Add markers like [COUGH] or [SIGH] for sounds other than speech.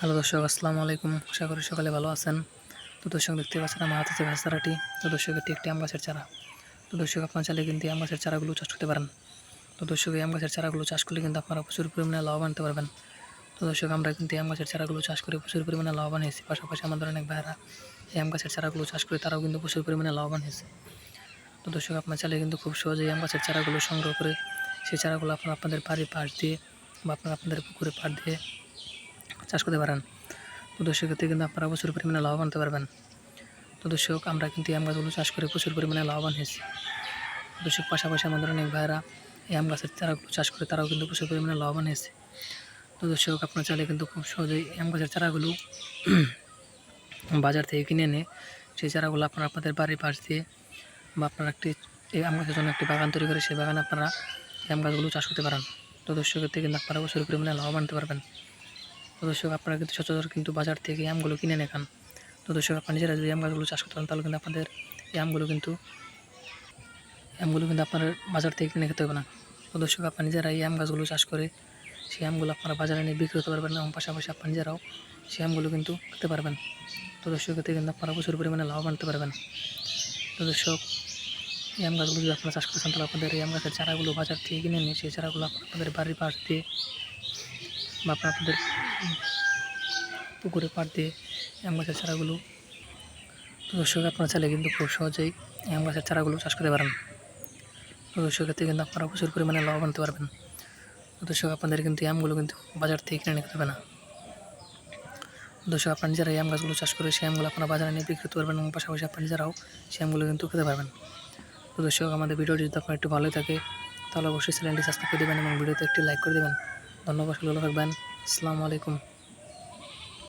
Hello দর্শক, আসসালামু আলাইকুম। আশা করি সকালে ভালো আছেন। তো দর্শক, দেখতে পাচ্ছেন আমার হাতে গাছ চারাটি তো দর্শক, এটি একটি আম গাছের চারা। তো দর্শক, আপনার চাইলে কিন্তু আম গাছের চারাগুলো চাষ করতে পারেন। তো দর্শক, এই আম গাছের চারাগুলো চাষ করলে কিন্তু আপনারা প্রচুর পরিমাণে লাভবান হতে পারবেন। তো দর্শক, আমরা কিন্তু আম গাছের চারাগুলো চাষ করে প্রচুর পরিমাণে লাভবান হয়েছি। পাশাপাশি আমাদের অনেক ভাইরা এই আম গাছের চারাগুলো চাষ করে তারাও কিন্তু প্রচুর পরিমাণে লাভবান হয়েছে। তো দর্শক, আপনার চাইলে কিন্তু খুব সহজেই আম গাছের চারাগুলো সংগ্রহ করে সেই চারাগুলো আপনারা আপনাদের বাড়ির পাশ দিয়ে বা আপনারা আপনাদের পুকুরে পাড় দিয়ে চাষ করতে পারেন। তো দর্শক, এতে কিন্তু আপনারা প্রচুর পরিমাণে লাভবান হতে পারবেন। তো দর্শক, আমরা কিন্তু আম গাছগুলো চাষ করে প্রচুর পরিমাণে লাভবান হয়েছি। দর্শক, পাশাপাশি আমাদের অনেক ভাইয়েরা এই আম গাছের চারাগুলো চাষ করে তারাও কিন্তু প্রচুর পরিমাণে লাভবান হয়েছে। তো দর্শক, আপনার চাইলে কিন্তু খুব সহজেই আম গাছের চারাগুলো [CLEARS THROAT] বাজার থেকে কিনে এনে সেই চারাগুলো আপনারা আপনাদের বাড়ির পাশ দিয়ে বা আপনারা একটি, এই আম গাছের জন্য একটি বাগান তৈরি করে সেই বাগানে আপনারা আম গাছগুলো চাষ করতে পারেন। তো দর্শক, এতে কিন্তু আপনারা প্রচুর পরিমাণে লাভবান হতে পারবেন। তো দর্শক, আপনারা কিন্তু সচরাচর কিন্তু বাজার থেকে আমগুলো কিনে নেখান। তো দর্শক, আপনারা নিজেরা যদি আম গাছগুলো চাষ করতে তাহলে কিন্তু আপনাদের এই আমগুলো কিন্তু আমগুলো কিন্তু আপনার বাজার থেকে কিনে খেতে হবে না। তো দর্শক, আপনারা নিজেরা এই আম গাছগুলো চাষ করে সেই আমগুলো আপনারা বাজারে নিয়ে বিক্রি করতে পারবেন এবং পাশাপাশি আপনারা নিজেরাও সেই আমগুলো কিন্তু খেতে পারবেন। তো দর্শক, এতে কিন্তু আপনারা প্রচুর পরিমাণে লাভবান হতে পারবেন। তো দর্শক, এই আম গাছগুলো যদি আপনারা চাষ করছেন তাহলে আপনাদের এই আম গাছের চারাগুলো বাজার থেকে কিনে নিয়ে সেই চারাগুলো আপনাদের বাড়ির পাশ দিয়ে বা আপনাদের পুকুরে পাড় দিয়ে আম গাছের চারাগুলো। দর্শক, আপনারা চাইলে কিন্তু খুব সহজেই আম গাছের চারাগুলো চাষ করতে পারেন। দর্শক এতে কিন্তু আপনারা প্রচুর পরিমাণে লাভবান হতে পারবেন। দর্শক, আপনাদের কিন্তু আমগুলো কিন্তু বাজার থেকে কিনে নিতে হবে না। দর্শক, আপনারা এই আম গাছগুলো চাষ করে সেই আমগুলো আপনারা বাজারে নিয়ে বিক্রি করতে পারবেন এবং পাশাপাশি আপনারা নিজেরাও সেই আমগুলো কিন্তু খেতে পারবেন। তো দর্শক, আমাদের ভিডিওটি যদি আপনার একটু ভালো থাকে তাহলে অবশ্যই চ্যানেলটি সাবস্ক্রাইব করে দেবেন এবং ভিডিওতে একটি লাইক করে দেবেন। ধন্যবাদ ভালো থাকবেন। আসসালামু আলাইকুম।